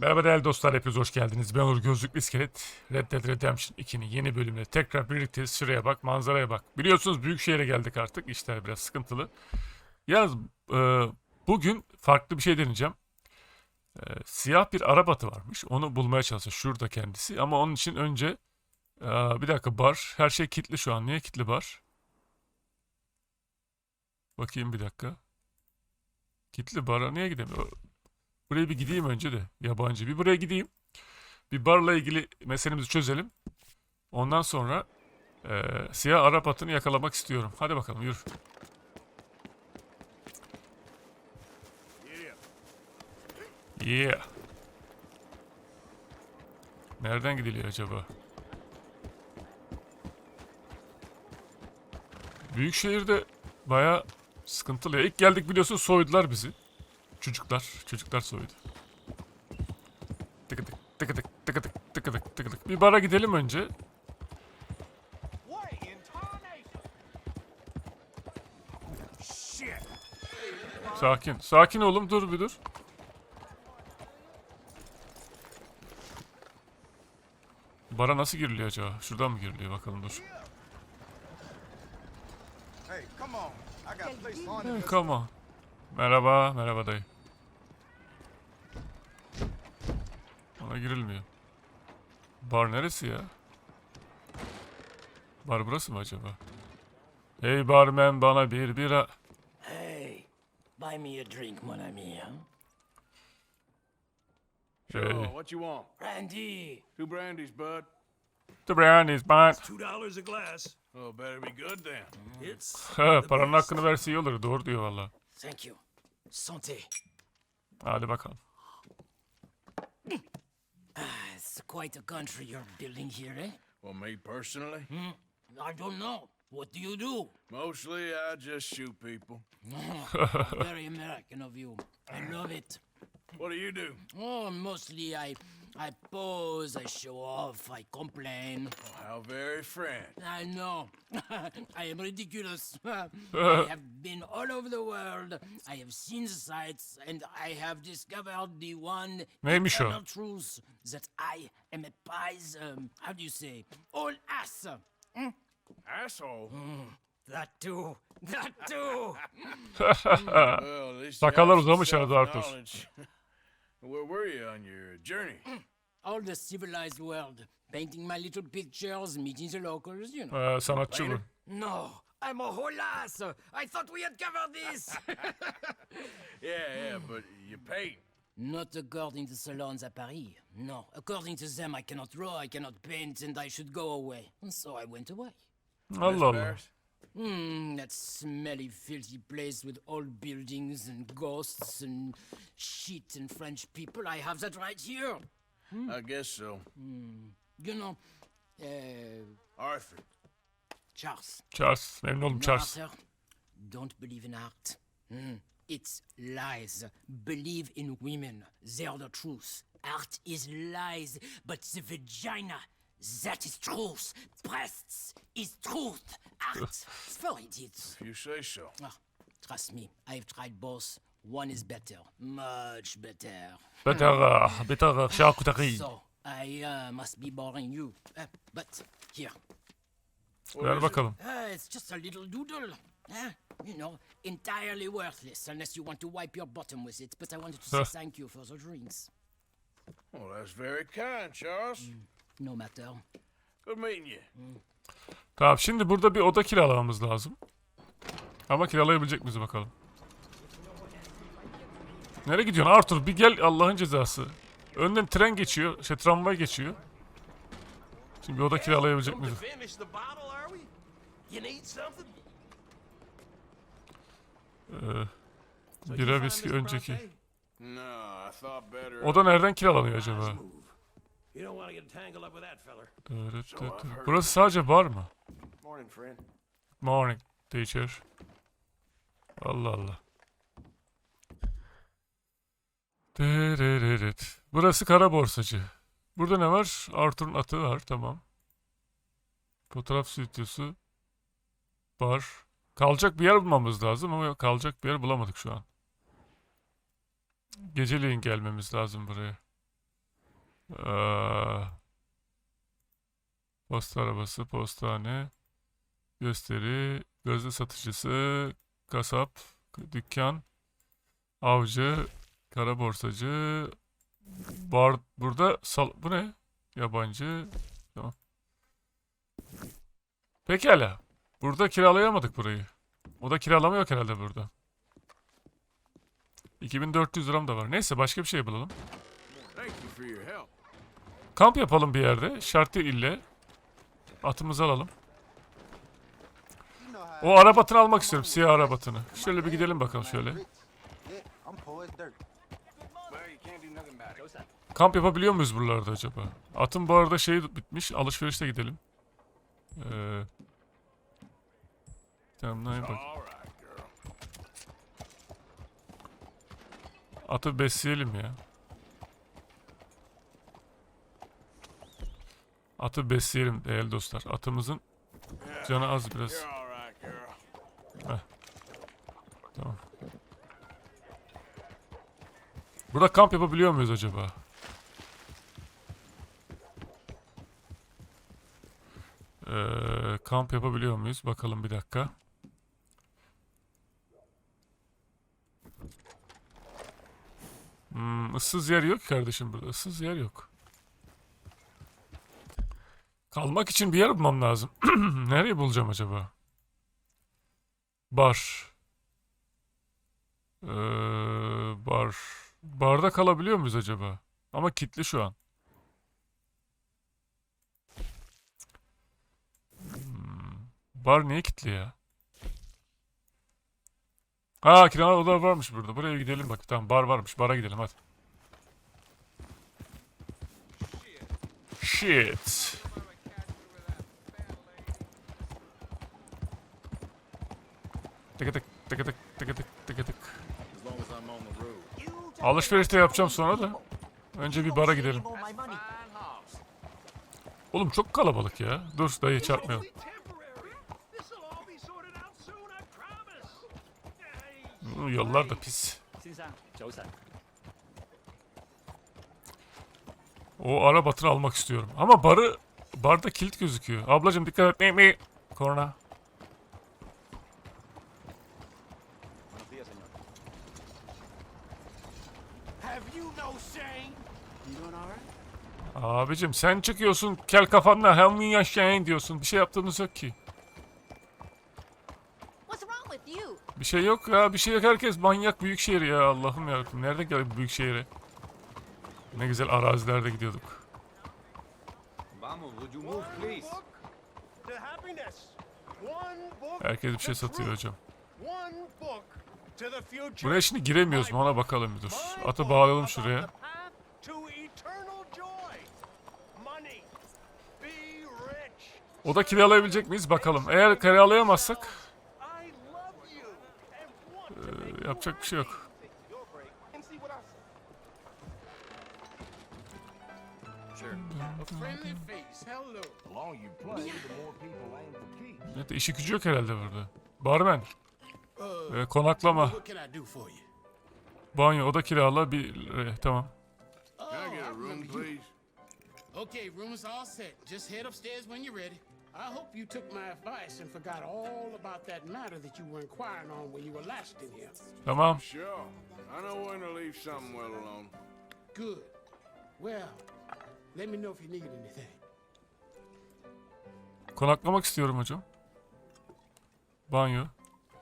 Merhaba değerli dostlar, hepiniz hoş geldiniz. Ben Onur Gözlüklü İskelet. Red Dead Redemption 2'nin yeni bölümüne tekrar birlikteyiz. Şuraya bak, manzaraya bak. Biliyorsunuz büyük şehre geldik artık. İşler biraz sıkıntılı. Yalnız e, bugün farklı bir şey deneyeceğim. E, siyah bir arabatı varmış. Onu bulmaya çalışacağız. Şurada kendisi. Ama onun için önce e, bir dakika bar. Her şey kilitli şu an. Niye kilitli bar? Bakayım bir dakika. Kilitli bara niye gidemiyor? Buraya bir gideyim önce de yabancı. Bir buraya gideyim. Bir barla ilgili meselemizi çözelim. Ondan sonra eee, siyah Arap atını yakalamak istiyorum. Hadi bakalım yürü. Yeah. Nereden gidiliyor acaba? Büyük şehirde baya sıkıntılı. İlk geldik biliyorsun soydular bizi. Çocuklar, çocuklar soydu. Tıkı tık, tıkı tık, tıkı tık, tıkı tık, tıkı tık. Bir bara gidelim önce. Sakin, sakin oğlum dur bir dur. Bara nasıl giriliyor acaba? Şuradan mı giriliyor bakalım dur. Hey, come on. Merhaba, merhaba dayı. Ona girilmiyor. Bar neresi ya? Bar burası mı acaba? Hey barmen bana bir bira. Hey, buy me a drink, mon ami. Huh? Sure, Hey, what you want? Brandy. Two brandies, bud. the brownies man. Two dollars a glass. Oh, better be good then. It's Ha, paranın hakkını verse iyi olur. Doğru diyor valla. Thank you. Santé. Hadi bakalım. Quite a country you're building here, eh? Well, me personally, I don't know. What do you do? mostly I just shoot people. Very American of you. I love it. What do you do? Oh, mostly I, I pose, I show off, I complain. How very French. I know. I am ridiculous. I have been all over the world. I have seen the sights, and I have discovered the one Neymiş o? truth that I am a pies. Um, how do you say? All ass. Asshole. That too. That too. well, at least you Sakallar have some uzamış arada Arthur. Where were you on your journey? All the civilized world, painting my little pictures, meeting the locals. You know. Ee, sanatçı bu. No, I'm a whole ass. I thought we had covered this. Yeah, yeah, but you paint. Not according to salons at Paris. No, according to them, I cannot draw, I cannot paint, and I should go away. And so I went away. Allah Allah. Paris? Hmm, that smelly, filthy place with old buildings and ghosts and shit and French people. I have that right here. I guess so. You know, uh, Arthur. Charles. Charles. Memnun oldum No, Charles. Arthur, don't believe in art. Hmm, It's lies. Believe in women. They're the truth. Art is lies, but the vagina, that is truth. Breasts is truth. Art is for idiots. If you say so. Ah, trust me, I've tried both. One is better. Much better. Beter, beter, şarküteri. So, I uh, must be boring you. Uh, but here. Ver bakalım. Uh, it's just a little doodle. Eh? You know, entirely worthless unless you want to wipe your bottom with it. But I wanted to say thank you for the drinks. Well, that's very kind, Charles. No matter. Good meeting you. Tamam şimdi burada bir oda kiralamamız lazım. Ama kiralayabilecek miyiz bakalım. Nereye gidiyorsun Arthur? Bir gel Allah'ın cezası. Önden tren geçiyor. Şey tramvay geçiyor. Şimdi bir oda kiralayabilecek miyiz? you Bira viski Miss önceki. Oda nereden kiralanıyor acaba? Burası sadece bar mı? Morning teacher. Allah Allah. Burası kara borsacı. Burada ne var? Arthur'un atı var tamam. Fotoğraf stüdyosu. Bar. Kalacak bir yer bulmamız lazım ama kalacak bir yer bulamadık şu an. Geceleyin gelmemiz lazım buraya. Ee, posta arabası, postane, gösteri, gözde satıcısı, kasap, dükkan, avcı, kara borsacı, bar, burada sal, bu ne? Yabancı, tamam. Pekala. Burada kiralayamadık burayı. O da kiralama yok herhalde burada. 2400 liram da var. Neyse başka bir şey bulalım. Kamp yapalım bir yerde. Şartı ille. Atımızı alalım. O arabatını almak istiyorum. Siyah arabatını. Şöyle bir gidelim bakalım şöyle. Yeah, I'm poor as dirt. Well, you can't do nothing about it. Kamp yapabiliyor muyuz buralarda acaba? Atın bu arada şeyi bitmiş. Alışverişte gidelim. Ee, tamam ne bak. Atı besleyelim ya. Atı besleyelim değerli dostlar. Atımızın canı az biraz. Girl. Tamam. Burada kamp yapabiliyor muyuz acaba? Ee, kamp yapabiliyor muyuz? Bakalım bir dakika. Hmm, ıssız yer yok kardeşim burada. Issız yer yok. Kalmak için bir yer bulmam lazım. Nereye bulacağım acaba? Bar. Ee, bar. Barda kalabiliyor muyuz acaba? Ama kilitli şu an. Bar niye kilitli ya? Ha kiralar odalar varmış burada. Buraya gidelim bak. Tamam bar varmış. Bara gidelim hadi. Shit. Tıkı tık tıkı tık tıkı tık tıkı tık. Alışveriş de yapacağım sonra da. Önce bir bara gidelim. Oğlum çok kalabalık ya. Dur dayı çarpmayalım. Bu yollar da pis. O ara batır almak istiyorum. Ama barı barda kilit gözüküyor. Ablacım dikkat et. Mi mi? Korna. Abicim sen çıkıyorsun kel kafanla Helmin yaşayan diyorsun. Bir şey yaptığınız yok ki. Bir şey yok ya bir şey yok. Herkes manyak büyük şehir ya Allah'ım yarabbim. Nerede geldik bu büyük şehire? Ne güzel arazilerde gidiyorduk. Herkes bir şey satıyor hocam. Buraya şimdi giremiyoruz mu ona bakalım bir dur. Atı bağlayalım şuraya. the path to eternal joy. Money. Be rich. O da kiralayabilecek miyiz bakalım. Eğer kiralayamazsak and want to make e, yapacak bir şey yok. Evet, işi gücü yok herhalde burada. Barmen. Uh, e, konaklama. Banyo, oda kirala bir e, tamam. Okay, room is all set. Just head upstairs when you're ready. I hope you took my advice and forgot all about that matter that you were inquiring on when you were last in here. Tamam. Sure. I know when to leave something well alone. Good. Well, let me know if you need anything. Konaklamak istiyorum hocam. Banyo.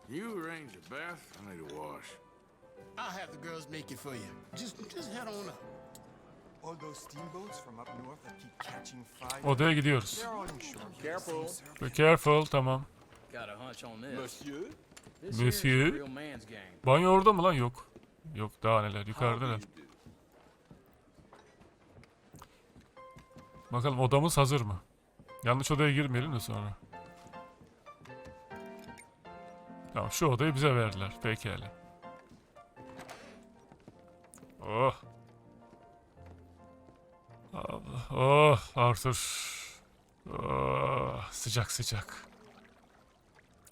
You arrange a bath. I need a wash. I'll have the girls make it for you. Just, just head on up. Odaya gidiyoruz. Be careful tamam. Got a hunch on this. Monsieur? This Monsieur? here's a real man's game. Banyo orada mı lan? Yok. Yok daha neler. Yukarıda herhalde. Bakalım odamız hazır mı? Yanlış odaya girmeyelim de sonra. Tamam şu odayı bize verdiler. Pekala. Oh. Allah. Oh Arthur. Oh, sıcak sıcak.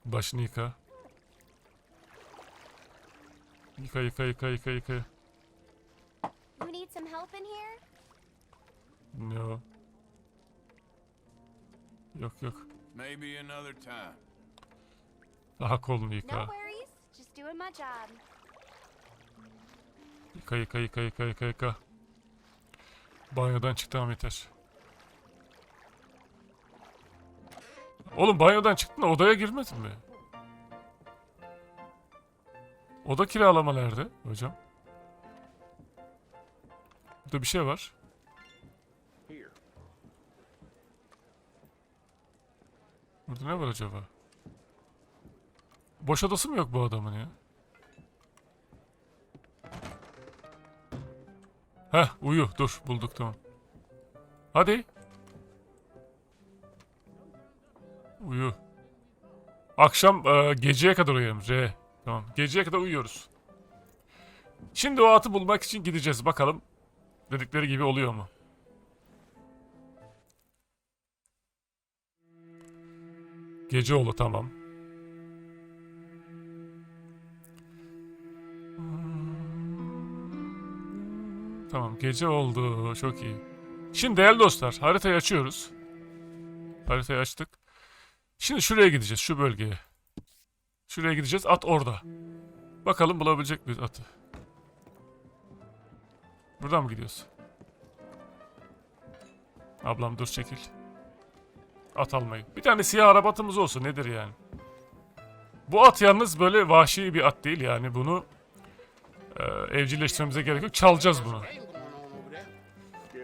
Başını yıka. Yıka yıka yıka yıka yıka. You need some help in here? Yo. Yok yok. Maybe another time. Daha kolunu No yıka. worries. Just doing my job. Yıka yıka yıka yıka yıka yıka. Banyodan çıktım yeter. Oğlum banyodan çıktın da odaya girmedin mi? Oda kiralama nerede hocam? Burada bir şey var. Burada ne var acaba? Boş odası mı yok bu adamın ya? Heh uyu dur bulduk tamam. Hadi. Uyu. Akşam e, geceye kadar uyuyalım. R. Tamam. Geceye kadar uyuyoruz. Şimdi o atı bulmak için gideceğiz. Bakalım dedikleri gibi oluyor mu? Gece oldu tamam. Tamam gece oldu. Çok iyi. Şimdi değerli dostlar haritayı açıyoruz. Haritayı açtık. Şimdi şuraya gideceğiz şu bölgeye. Şuraya gideceğiz at orada. Bakalım bulabilecek miyiz atı. Buradan mı gidiyoruz? Ablam dur çekil. At almayı. Bir tane siyah araba atımız olsun nedir yani? Bu at yalnız böyle vahşi bir at değil yani bunu e, evcilleştirmemize gerek yok. Çalacağız bunu.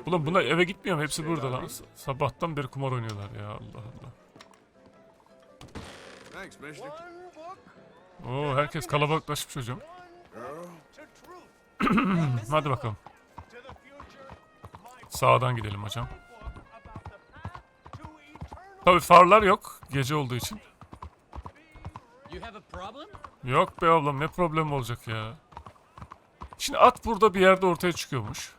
Ulan bunlar eve gitmiyor mu? Hepsi burada lan. Sabahtan beri kumar oynuyorlar ya Allah Allah. Oo herkes kalabalıklaşmış hocam. Hadi bakalım. Sağdan gidelim hocam. Tabii farlar yok gece olduğu için. Yok be ablam ne problem olacak ya. Şimdi at burada bir yerde ortaya çıkıyormuş.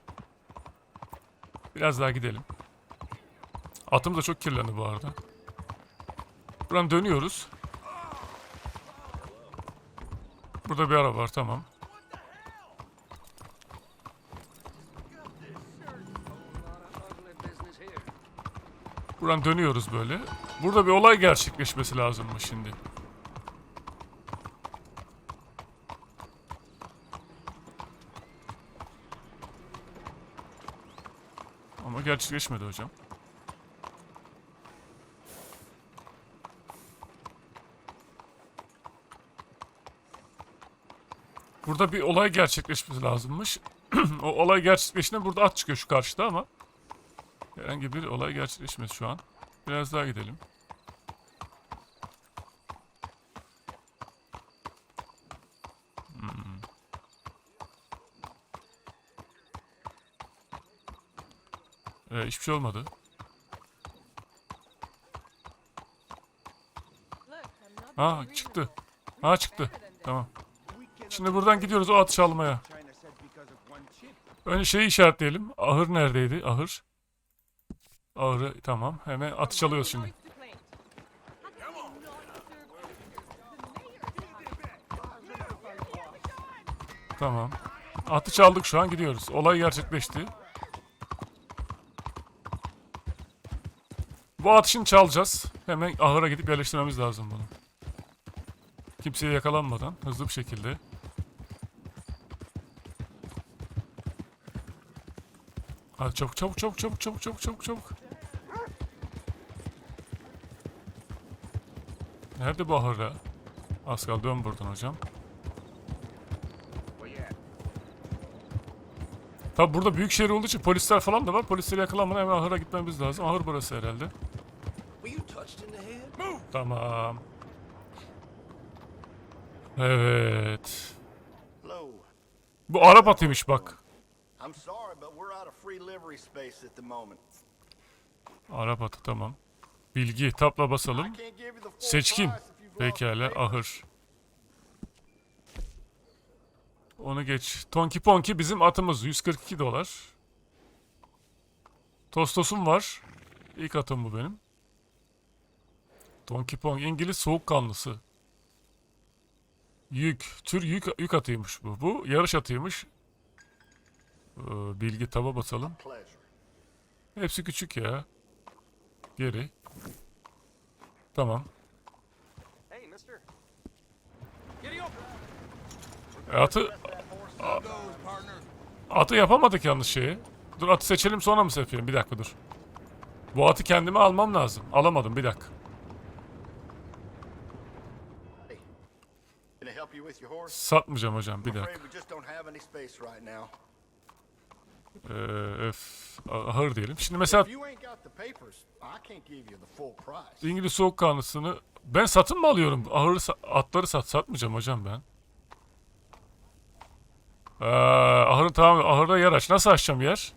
Biraz daha gidelim. Atım da çok kirlendi bu arada. Buradan dönüyoruz. Burada bir araba var tamam. Buradan dönüyoruz böyle. Burada bir olay gerçekleşmesi lazımmış şimdi. Ama gerçekleşmedi hocam. Burada bir olay gerçekleşmesi lazımmış. o olay gerçekleştiğinde burada at çıkıyor şu karşıda ama herhangi bir olay gerçekleşmedi şu an. Biraz daha gidelim. Ee, hiçbir şey olmadı. Ha çıktı. Ha çıktı. Tamam. Şimdi buradan gidiyoruz o atı çalmaya. China said because of one chip. Önce şeyi işaretleyelim. Ahır neredeydi? Ahır. Ahırı tamam. Hemen atı çalıyoruz şimdi. Tamam. Atı çaldık şu an gidiyoruz. Olay gerçekleşti. Bu atı şimdi çalacağız. Hemen ahıra gidip yerleştirmemiz lazım bunu. Kimseye yakalanmadan hızlı bir şekilde. Hadi çabuk çabuk çabuk çabuk çabuk çabuk çabuk çabuk. Nerede bu ahır ya? Az kaldı dön buradan hocam. Tabi burada büyük şehir olduğu için polisler falan da var. Polisleri yakalanmadan hemen ahıra gitmemiz lazım. Ahır burası herhalde. Tamam. Evet. Bu Arap atıymış bak. Arap atı tamam. Bilgi tapla basalım. Seçkin. Pekala ahır. Onu geç. Tonki Ponki bizim atımız. 142 dolar. Tostosum var. İlk atım bu benim. Tonki Pong İngiliz soğukkanlısı. Yük. Tür yük, yük atıymış bu. Bu yarış atıymış. Ee, bilgi taba basalım. Hepsi küçük ya. Geri. Tamam. E, atı... A- Atı yapamadık yanlış şeyi. Dur atı seçelim sonra mı seçelim? Bir dakika dur. Bu atı kendime almam lazım. Alamadım bir dakika. Can I help you with your horse? Satmayacağım hocam bir dakika. Ee, öf. Ahır diyelim. Şimdi mesela. İngiliz soğukkanlısını ben satın mı alıyorum? Ahırı sa- atları sat satmayacağım hocam ben. Ee, ahırı tamam ahırda yer aç. Nasıl açacağım yer?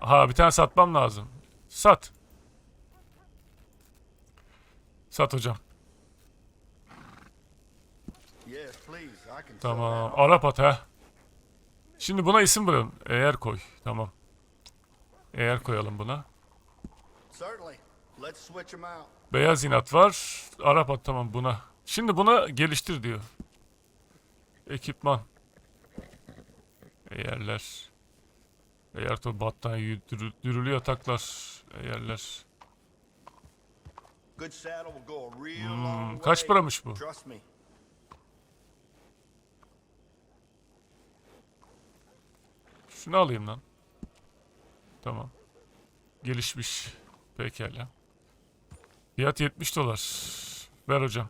Ha bir tane satmam lazım. Sat. Sat hocam. Yes, please. I can sell Tamam. Arap at ha. Şimdi buna isim bırakın. Eğer koy. Tamam. Eğer koyalım buna. Beyaz inat var. Arap at tamam buna. Şimdi buna geliştir diyor. Ekipman. Eğerler. Eğer to battaniye dürü- dürülü yataklar. Eğerler. Hmm, kaç paramış bu? Trust me. Şunu alayım lan. Tamam. Gelişmiş. Pekala. Fiyat 70 dolar. Ver hocam.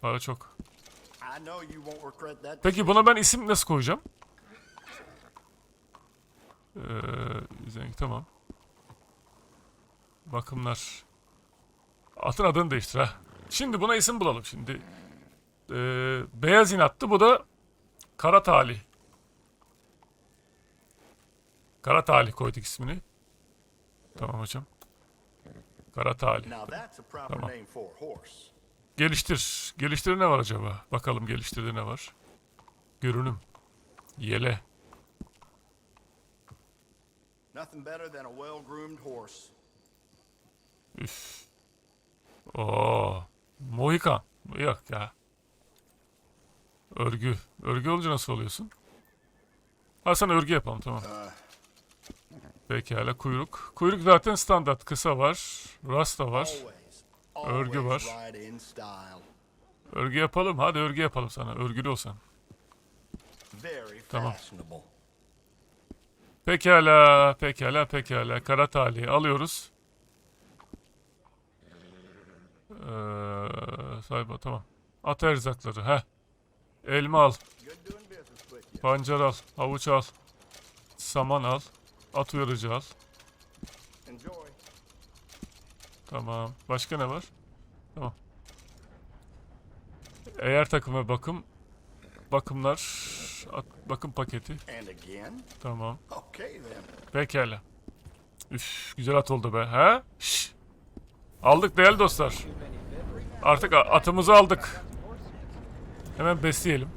Para çok. Peki buna ben isim nasıl koyacağım? Ee, tamam. Bakımlar. Atın adını değiştir ha. Şimdi buna isim bulalım şimdi. Ee, beyaz inattı bu da kara talih. Kara talih koyduk ismini. Tamam hocam. Kara talih. Tamam. Geliştir. Geliştir ne var acaba? Bakalım geliştirde ne var? Görünüm. Yele. Üf. Oo. Mohikan. Yok ya. Örgü. Örgü olunca nasıl oluyorsun? Ha sen örgü yapalım tamam. Pekala kuyruk. Kuyruk zaten standart. Kısa var. Rasta var. Örgü var. Örgü yapalım. Hadi örgü yapalım sana. Örgülü olsan. Tamam. Pekala. Pekala. Pekala. Kara talihi alıyoruz. Ee, sayfa tamam. At erzakları. Heh. Elma al. Pancar al, havuç al, saman al, at uyarıcı al. Tamam. Başka ne var? Tamam. Eğer takıma bakım, bakımlar, at, bakım paketi. Tamam. Pekala. Üf, güzel at oldu be. Ha? Şş. Aldık değerli dostlar. Artık atımızı aldık. Hemen besleyelim.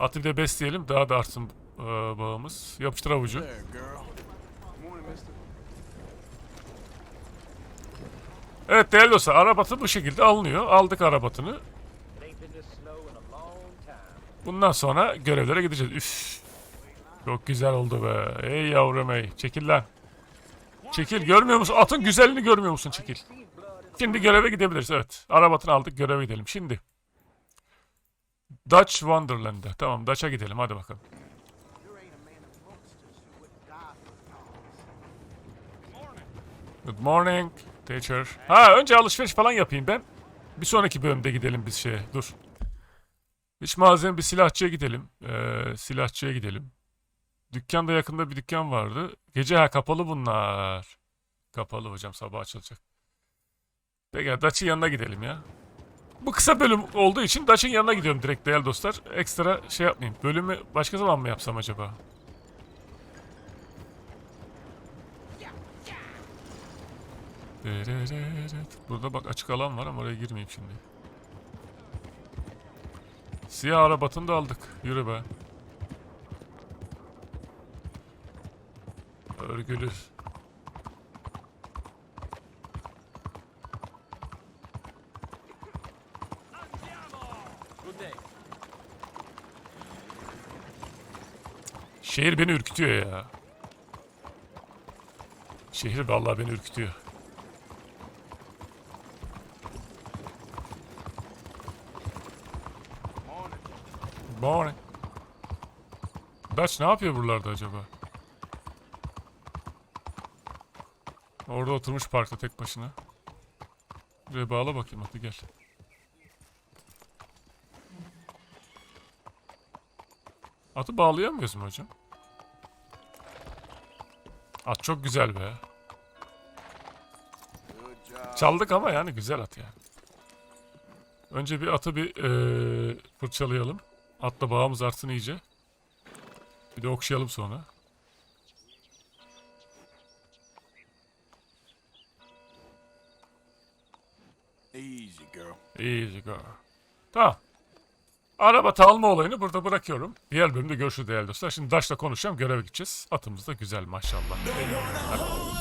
Atı bir de besleyelim. Daha da artsın e, bağımız. Yapıştır avucu. There, girl. Morning, mister. Evet değerli dostlar arabatı bu şekilde alınıyor. Aldık arabatını. Bundan sonra görevlere gideceğiz. Üf. Çok güzel oldu be. Ey yavrum ey. Çekil lan. Çekil görmüyor musun? Atın güzelliğini görmüyor musun? Çekil. Şimdi göreve gidebiliriz. Evet. Arabatını aldık göreve gidelim. Şimdi. Dutch Wonderland'e. Tamam Dutch'a gidelim. Hadi bakalım. Good morning teacher. Ha önce alışveriş falan yapayım ben. Bir sonraki bölümde gidelim biz şeye. Dur. Hiç malzeme bir silahçıya gidelim. Ee, silahçıya gidelim. Dükkanda yakında bir dükkan vardı. Gece ha kapalı bunlar. Kapalı hocam sabah açılacak. Peki Dutch'ın yanına gidelim ya. Bu kısa bölüm olduğu için Dutch'ın yanına gidiyorum direkt değerli dostlar. Ekstra şey yapmayayım. Bölümü başka zaman mı yapsam acaba? Burada bak açık alan var ama oraya girmeyeyim şimdi. Siyah arabatını da aldık. Yürü be. Örgülü. Şehir beni ürkütüyor ya. Şehir vallahi beni ürkütüyor. Morning. Dutch ne yapıyor buralarda acaba? Orada oturmuş parkta tek başına. Buraya bağla bakayım hadi gel. Atı bağlayamıyoruz mu hocam? At çok güzel be. Çaldık ama yani güzel at yani. Önce bir atı bir eee, fırçalayalım. Atla bağımız artsın iyice. Bir de okşayalım sonra. Easy, girl. Easy go. Tamam. Araba alma olayını burada bırakıyorum. Diğer bölümde görüşürüz değerli dostlar. Şimdi Daş'la konuşacağım. Göreve gideceğiz. Atımız da güzel maşallah.